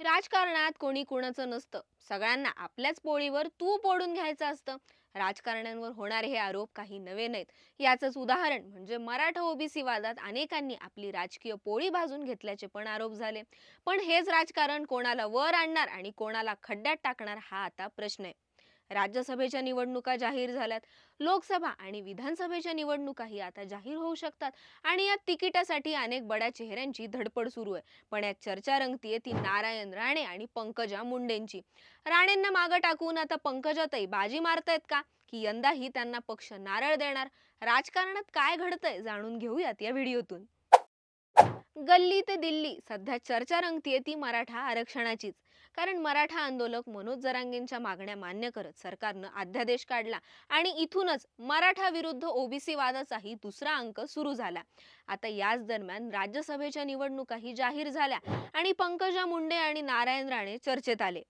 राजकारणात कोणी कुणाचं नसतं. सगळ्यांना आपल्याच पोळीवर तू पोडून घ्यायचं असतं. राजकारण्यांवर होणारे हे आरोप काही नवे नाहीत. याचंच उदाहरण म्हणजे मराठा ओबीसी वादात अनेकांनी आपली राजकीय पोळी भाजून घेतल्याचे पण आरोप झाले. पण हेच राजकारण कोणाला वर आणणार आणि कोणाला खड्ड्यात टाकणार हा आता प्रश्न आहे. राज्यसभेच्या निवडणुका जाहीर झाल्यात. लोकसभा आणि विधानसभेच्या निवडणुकाही आता जाहीर होऊ शकतात आणि या तिकिटासाठी अनेक बड्या चेहऱ्यांची धडपड सुरू आहे. पण यात चर्चा रंगतीये ती नारायण राणे आणि पंकजा मुंडेंची. राणेंना मागं टाकून आता पंकजाताई बाजी मारतायत का? की यंदाही त्यांना पक्ष नारळ देणार? राजकारणात काय घडतंय जाणून घेऊयात या व्हिडिओतून. गल्ली ते दिल्ली सध्या चर्चा रंगतीये ती मराठा आरक्षणाचीच. कारण मराठा आंदोलक मनोज जरांगेंच्या मागण्या मान्य करत सरकारनं अध्यादेश काढला आणि इथूनच मराठा विरुद्ध ओबीसी वादाचाही दुसरा अंक सुरू झाला. आता याच दरम्यान राज्यसभेच्या निवडणुकाही जाहीर झाल्या आणि पंकजा मुंडे आणि नारायण राणे चर्चेत आले.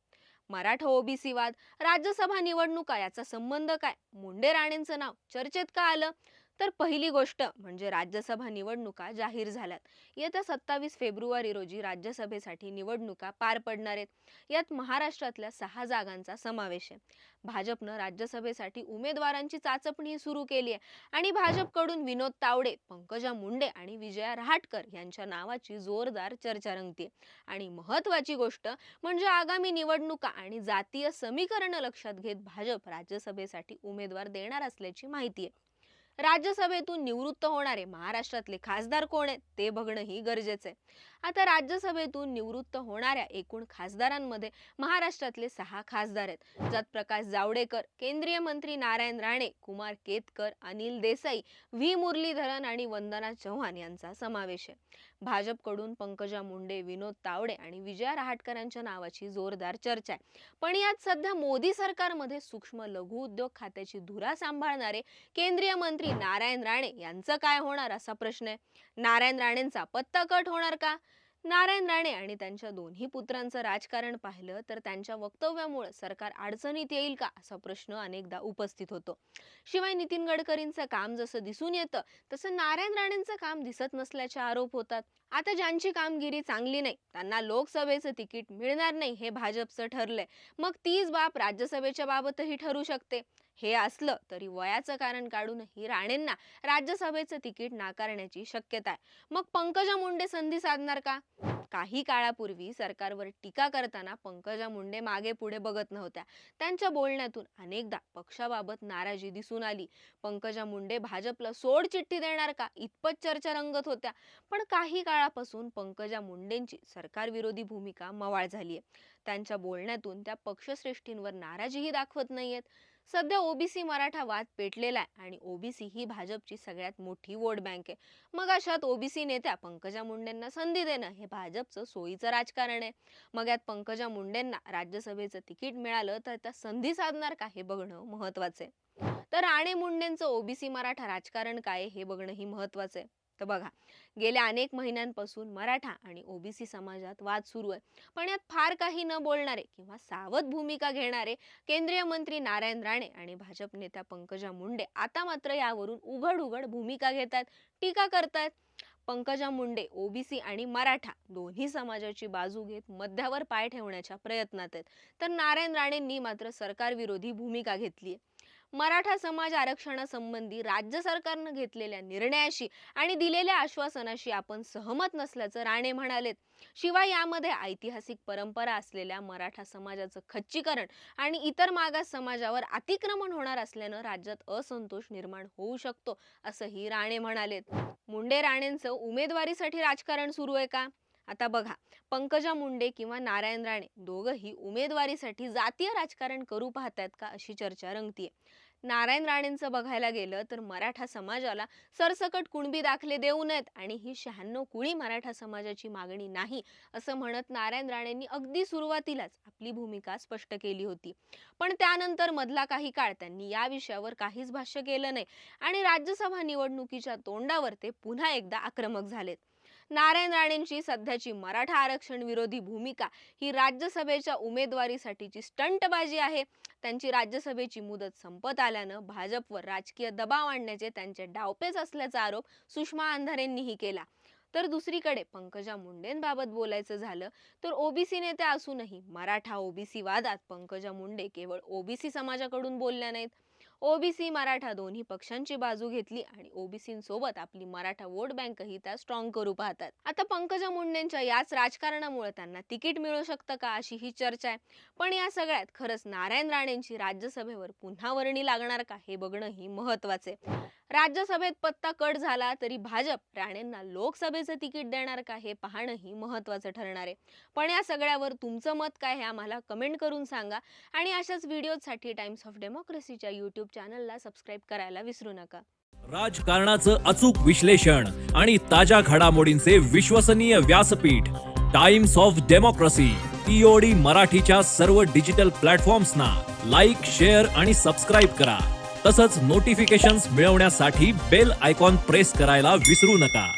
मराठा ओबीसी वाद राज्यसभा निवडणुका याचा संबंध काय? मुंडे राणेंचं नाव चर्चेत का आलं? तर पहिली गोष्ट म्हणजे राज्यसभा निवडणुका जाहीर झाल्यात. येत्या सत्तावीस फेब्रुवारी रोजी राज्यसभेसाठी निवडणुका पार पडणार आहेत. यात महाराष्ट्रातल्या सहा जागांचा समावेश आहे. भाजपनं राज्यसभेसाठी उमेदवारांची चाचपणी सुरू केली आहे आणि भाजपकडून विनोद तावडे पंकजा मुंडे आणि विजया रहाटकर यांच्या नावाची जोरदार चर्चा रंगते आणि महत्वाची गोष्ट म्हणजे आगामी निवडणुका आणि जातीय समीकरण लक्षात घेत भाजप राज्यसभेसाठी उमेदवार देणार असल्याची माहिती आहे राज्यसभेतून निवृत्त होणारे महाराष्ट्रातले खासदार कोण आहेत ते बघणंही गरजेचं आहे. आता राज्यसभेतून निवृत्त होणाऱ्या एकूण खासदारांमध्ये महाराष्ट्रातले सहा खासदार आहेत. ज्यात प्रकाश जावडेकर केंद्रीय मंत्री नारायण राणे कुमार केतकर अनिल देसाई व्ही. मुरलीधरन आणि वंदना चव्हाण यांचा समावेश आहे. भाजपकडून पंकजा मुंडे विनोद तावडे आणि विजया रहाटकरांच्या नावाची जोरदार चर्चा आहे. पण यात सध्या मोदी सरकारमध्ये सूक्ष्म लघु उद्योग खात्याची धुरा सांभाळणारे केंद्रीय मंत्री नारायण राणे यांचं काय होणार असा प्रश्न आहे. नारायण राणेंचा पत्ता कट होणार का? नारायण राणे आणि त्यांच्या दोन्ही पुत्रांचं राजकारण पाहिलं तर त्यांच्या वक्तव्यामुळे सरकार अडचणीत येईल का असा प्रश्न अनेकदा उपस्थित होतो. शिवाय नितीन गडकरींचं काम जसं दिसून येतं तसं नारायण राणेंचं काम दिसत नसल्याचे आरोप होतात. आता ज्यांची कामगिरी चांगली नाही त्यांना लोकसभेचं तिकीट मिळणार नाही हे भाजपचं ठरलंय. मग तीच बाब राज्यसभेच्या बाबतही ठरू शकते. हे असलं तरी वयाचं कारण काढूनही राणेंना राज्यसभेचं तिकीट नाकारण्याची शक्यता आहे. मग पंकजा मुंडे संधी साधणार का? काही काळापूर्वी सरकारवर टीका करताना पंकजा मुंडे मागे पुढे बघत नव्हत्या. त्यांच्या बोलण्यातून अनेकदा पक्षाबाबत नाराजी दिसून आली. पंकजा मुंडे भाजपला सोड चिठ्ठी देणार का? इतपत चर्चा रंगत होत्या. पण काही काळापासून पंकजा मुंडेंची सरकारविरोधी भूमिका मवाळ झाली आहे त्यांच्या बोलण्यातून त्या पक्षश्रेष्ठींवर नाराजीही दाखवत नाहीयेत. सध्या ओबीसी मराठा वाद पेटलेला आहे आणि ओबीसी ही भाजपची सगळ्यात मोठी वोट बँक आहे. मग अशात ओबीसी नेत्या पंकजा मुंडेंना संधी देणं हे भाजपचं सोयीचं राजकारण आहे. मग यात पंकजा मुंडेंना राज्यसभेचं तिकीट मिळालं तर त्या संधी साधणार का हे बघणं महत्वाचं आहे. तर राणे मुंडेंचं ओबीसी मराठा राजकारण काय हे बघणंही महत्वाचं आहे. तर बघा गेल्या अनेक महिन्यांपासून मराठा आणि ओबीसी समाजात वाद सुरू आहे. पण यात फार काही न बोलणारे किंवा सावध भूमिका घेणारे केंद्रीय मंत्री नारायण राणे आणि भाजप नेत्या पंकजा मुंडे आता मात्र यावरून उघड उघड भूमिका घेतात टीका करतात पंकजा मुंडे ओबीसी आणि मराठा दोन्ही समाजाची बाजू घेत मध्यावर पाय ठेवण्याच्या प्रयत्नात आहेत. तर नारायण राणेंनी मात्र सरकारविरोधी भूमिका घेतली आहे मराठा समाज आरक्षणासंबंधी राज्य सरकारनं घेतलेल्या निर्णयाशी आणि दिलेल्या आश्वासनाशी आपण सहमत नसल्याचं राणे म्हणालेत. शिवाय यामध्ये ऐतिहासिक परंपरा असलेल्या मराठा समाजाचं खच्चीकरण आणि इतर मागास समाजावर अतिक्रमण होणार असल्यानं राज्यात असंतोष निर्माण होऊ शकतो असंही राणे म्हणालेत. मुंडे राणेंचं उमेदवारीसाठी राजकारण सुरू आहे का? आता बघा पंकजा मुंडे किंवा नारायण राणे दोघंही उमेदवारीसाठी जातीय राजकारण करू पाहतायत का अशी चर्चा रंगतीये. नारायण राणेंचं बघायला गेलं तर मराठा समाजाला सरसकट कुणबी दाखले देऊ नयेत आणि ही शहाण्णव कुळी मराठा समाजाची मागणी नाही असं म्हणत नारायण राणेंनी अगदी सुरुवातीलाच आपली भूमिका स्पष्ट केली होती. पण त्यानंतर मधला काही काळ त्यांनी या विषयावर काहीच भाष्य केलं नाही आणि राज्यसभा निवडणुकीच्या तोंडावर ते पुन्हा एकदा आक्रमक झालेत. नारायण राणेंची सध्याची मराठा आरक्षण विरोधी भूमिका ही राज्यसभेच्या उमेदवारीसाठीची स्टंटबाजी आहे. त्यांची राज्यसभेची मुदत संपत आल्यानं भाजपवर राजकीय दबाव आणण्याचे त्यांचे डावपेच असल्याचा आरोप सुषमा अंधारेंनीही केला. तर दुसरीकडे पंकजा मुंडेंबाबत बोलायचं झालं तर ओबीसी नेत्या असूनही मराठा ओबीसी वादात पंकजा मुंडे केवळ ओबीसी समाजाकडून बोलल्या नाहीत. ओबीसी मराठा दोन्ही पक्षांची बाजू घेतली आणि ओबीसींसोबत आपली मराठा वोट बँकही त्या स्ट्रॉंग करू पाहतात. आता पंकजा मुंडेंच्या याच राजकारणामुळे त्यांना तिकीट मिळू शकतं का अशी ही चर्चा आहे. पण या सगळ्यात खरंच नारायण राणेंची राज्यसभेवर पुन्हा वर्णी लागणार का हे बघणंही महत्त्वाचे राज्यसभेत पत्ता कट झाला तरी भाजप राणेंना लोकसभेचं तिकीट देणार का हे पाहणंही महत्वाचं ठरणार आहे. पण या सगळ्यावर तुमचं मत काय हे आम्हाला कमेंट करून सांगा आणि अशाच व्हिडिओसाठी टाइम्स ऑफ डेमोक्रेसीच्या युट्यूब चॅनलला सबस्क्राईब करायला विसरू नका. राजकारणाचं अचूक विश्लेषण आणि ताज्या घडामोडींचे विश्वसनीय व्यासपीठ टाइम्स ऑफ डेमोक्रेसी टीओडी मराठीच्या सर्व डिजिटल प्लॅटफॉर्म्सना लाईक शेअर आणि सबस्क्राईब करा. तसंच नोटिफिकेशन्स मिळवण्यासाठी बेल आयकॉन प्रेस करायला विसरू नका.